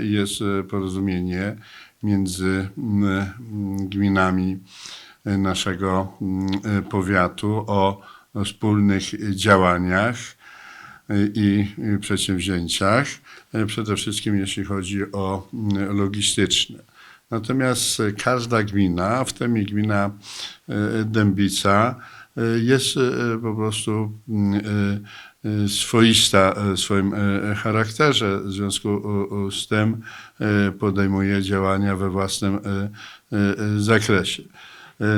jest e, porozumienie między mm, gminami e, naszego mm, e, powiatu o wspólnych działaniach i przedsięwzięciach, przede wszystkim jeśli chodzi o mm, logistyczne. Natomiast każda gmina, w tym gmina Dębica, jest e, po prostu swoista w swoim charakterze. W związku z tym podejmuje działania we własnym zakresie.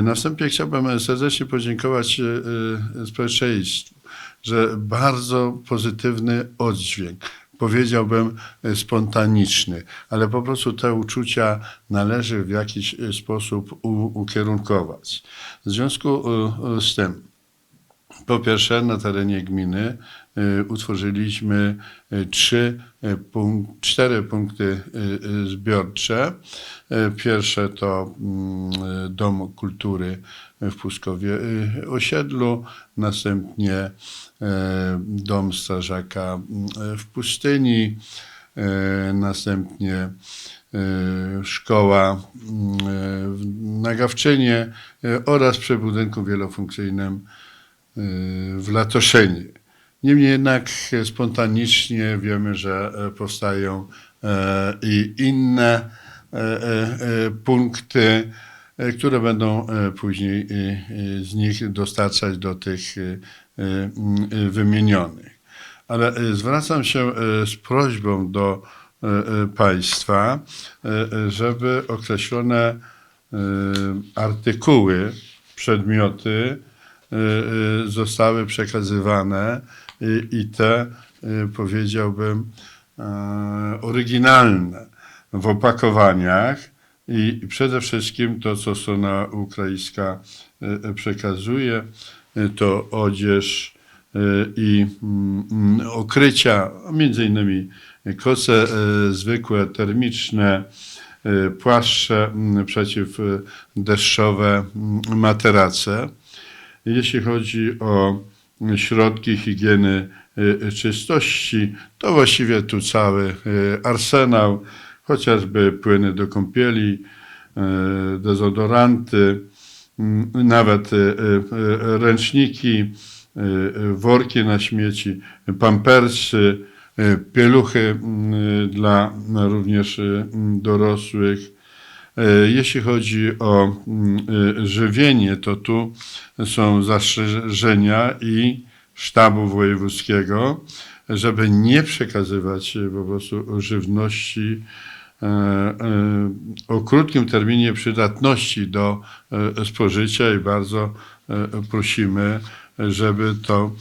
Na wstępie chciałbym serdecznie podziękować społeczeństwu, że bardzo pozytywny oddźwięk, powiedziałbym e, spontaniczny, ale po prostu te uczucia należy w jakiś e, sposób ukierunkować. W związku e, z tym, po pierwsze, na terenie gminy y, utworzyliśmy y, trzy, y, punk- cztery punkty zbiorcze. Pierwsze to mm, Dom Kultury w Puskowie Osiedlu, następnie Dom Strażaka w Pustyni, następnie szkoła w Nagawczynie y, oraz przy budynku wielofunkcyjnym w Latoszynie. Niemniej jednak spontanicznie wiemy, że e, powstają e, i inne e, punkty, które będą później z nich dostarczać do tych wymienionych. Ale zwracam się z prośbą do Państwa, żeby określone artykuły, przedmioty zostały przekazywane i, te, e, powiedziałbym, e, oryginalne w opakowaniach i przede wszystkim to, co strona ukraińska e, przekazuje, e, to odzież i mm, mm, okrycia, między innymi koce zwykłe, termiczne, płaszcze mm, przeciwdeszczowe, materace. Jeśli chodzi o środki higieny y, czystości, to właściwie tu cały y, arsenał, chociażby płyny do kąpieli, y, dezodoranty, mm, nawet ręczniki, worki na śmieci, pampersy, pieluchy mm, dla również dorosłych. E, Jeśli chodzi o mm, e, żywienie, to tu są zastrzeżenia i sztabu wojewódzkiego, żeby nie przekazywać e, po prostu żywności o krótkim terminie przydatności do spożycia i bardzo prosimy, żeby to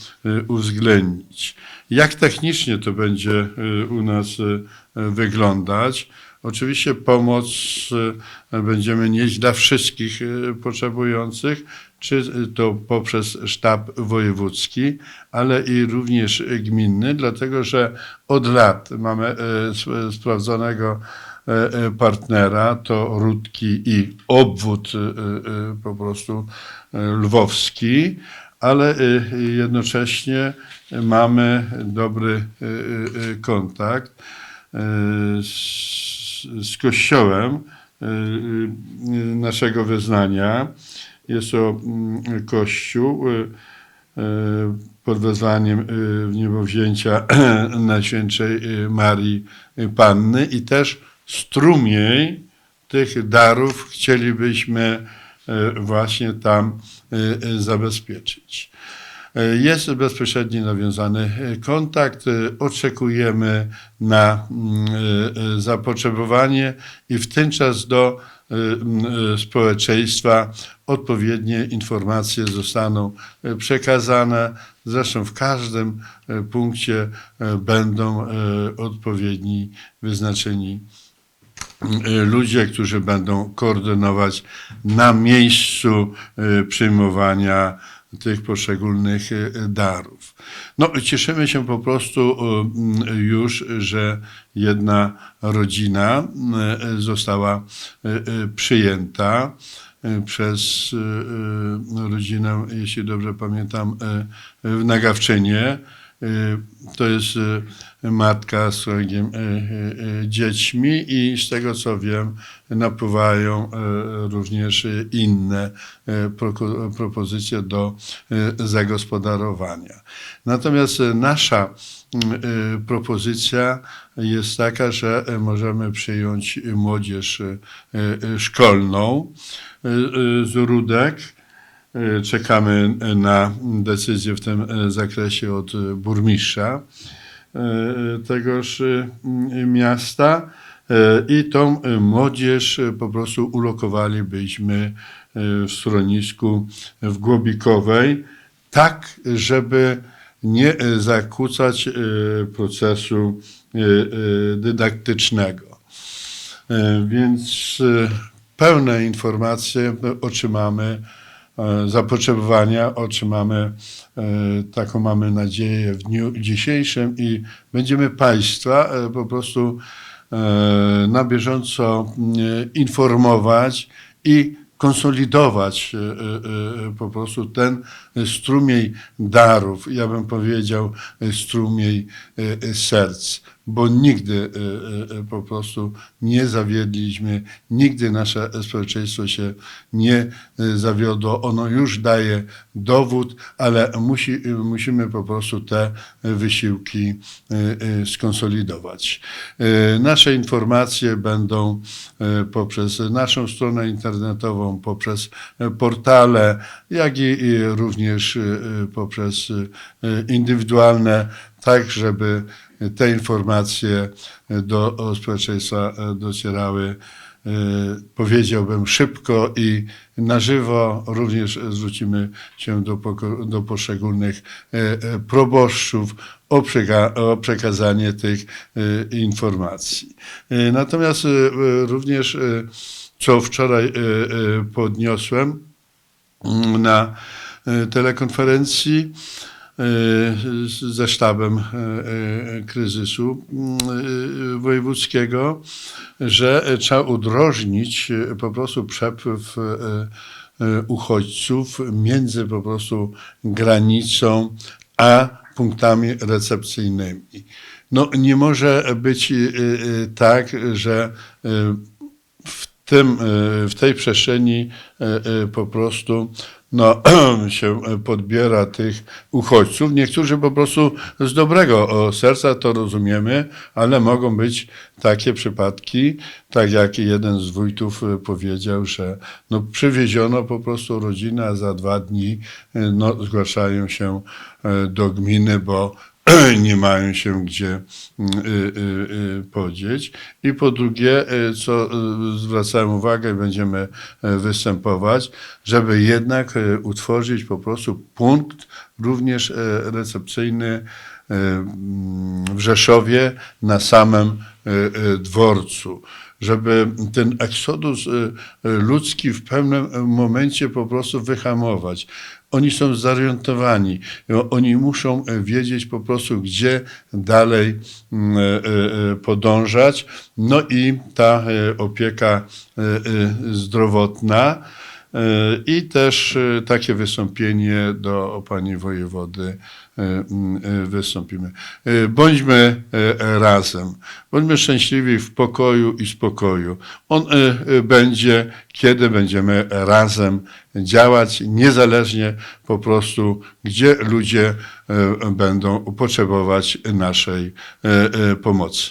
uwzględnić. Jak technicznie to będzie u nas wyglądać? Oczywiście pomoc e, będziemy nieść dla wszystkich e, potrzebujących, czy to poprzez sztab wojewódzki, ale i również gminny, dlatego że od lat mamy e, sp- sprawdzonego partnera, to Rudki i obwód po prostu lwowski, ale jednocześnie mamy dobry kontakt z, z kościołem e, e, naszego wyznania. Jest to mm, kościół e, pod wezwaniem e, niebowzięcia Najświętszej Marii Panny i też strumień tych darów chcielibyśmy właśnie tam zabezpieczyć. Jest bezpośredni nawiązany kontakt. Oczekujemy na mm, e, zapotrzebowanie i w ten czas do e, m, e, społeczeństwa odpowiednie informacje zostaną przekazane. Zresztą w każdym punkcie będą odpowiedni wyznaczeni ludzie, którzy będą koordynować na miejscu przyjmowania tych poszczególnych e, darów. No, cieszymy się po prostu e, już, że jedna rodzina e, została przyjęta przez rodzinę, jeśli dobrze pamiętam, w Nagawczynie. E, To jest e, matka z trojgiem e, dziećmi i z tego co wiem napływają również inne propozycje do zagospodarowania. Natomiast nasza propozycja jest taka, że możemy przyjąć młodzież szkolną z Rudek. E, Czekamy na decyzję w tym e, zakresie od e, burmistrza e, tegoż e, miasta E, i tą e, młodzież e, po prostu ulokowalibyśmy e, w schronisku w Głobikowej, tak żeby nie e, zakłócać e, procesu e, e, dydaktycznego. E, Więc e, pełne informacje otrzymamy, e, zapotrzebowania otrzymamy, e, taką mamy nadzieję w dniu dzisiejszym i będziemy Państwa e, po prostu na bieżąco informować i konsolidować po prostu ten strumień darów, ja bym powiedział strumień serc, bo nigdy e, e, po prostu nie zawiedliśmy, nigdy nasze społeczeństwo się nie e, zawiodło. Ono już daje dowód, ale musi, e, musimy po prostu te wysiłki e, e, skonsolidować. E, Nasze informacje będą e, poprzez naszą stronę internetową, poprzez e, portale, jak i również e, e, poprzez e, indywidualne, tak żeby te informacje do społeczeństwa e, docierały, e, powiedziałbym, szybko i na żywo. Również zwrócimy się do, do poszczególnych e, proboszczów o, o przekazanie tych informacji. Natomiast również, co wczoraj podniosłem mm, na telekonferencji, ze sztabem e, e, kryzysu wojewódzkiego, że trzeba udrożnić po prostu przepływ uchodźców między po prostu granicą a punktami recepcyjnymi. No nie może być tak, że w, tym, w tej przestrzeni po prostu no, się podbiera tych uchodźców. Niektórzy po prostu z dobrego serca to rozumiemy, ale mogą być takie przypadki, tak jak jeden z wójtów e, powiedział, że no, przywieziono po prostu rodzinę, a za dwa dni e, no, zgłaszają się e, do gminy, bo nie mają się gdzie mm, y, y, y, podzieć. I po drugie, co zwracałem uwagę będziemy występować, żeby jednak utworzyć po prostu punkt również recepcyjny w Rzeszowie na samym y, y, dworcu żeby ten eksodus y, y, ludzki w pewnym momencie po prostu wyhamować. Oni są zorientowani, oni muszą wiedzieć po prostu, gdzie dalej podążać. No i ta opieka zdrowotna. I też takie wystąpienie do pani wojewody wystąpimy. E, Bądźmy e, razem, bądźmy szczęśliwi w pokoju i spokoju. On e, e, będzie, kiedy będziemy razem działać, niezależnie po prostu, gdzie ludzie e, będą potrzebować naszej e, e, pomocy.